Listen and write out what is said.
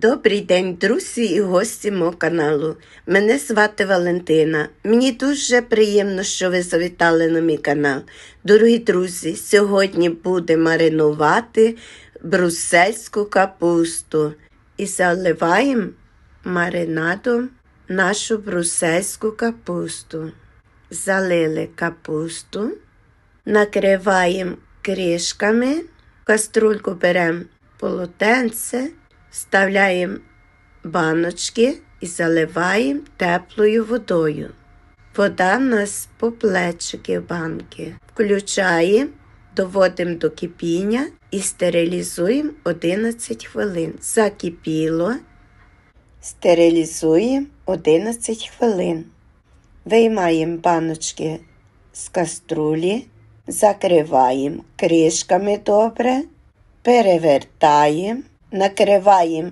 Добрий день, друзі і гості мого каналу. Мене звати Валентина. Мені дуже приємно, що ви завітали на мій канал. Дорогі друзі, сьогодні будемо маринувати брусельську капусту і заливаємо маринадом нашу брусельську капусту. Залили капусту, накриваємо кришками, в каструльку беремо полотенце, вставляємо баночки і заливаємо теплою водою. Вода в нас по плечики банки. Включаємо, доводимо до кипіння і стерилізуємо 11 хвилин. Закипіло, стерилізуємо 11 хвилин. Виймаємо баночки з каструлі, закриваємо кришками добре, перевертаємо, накриваємо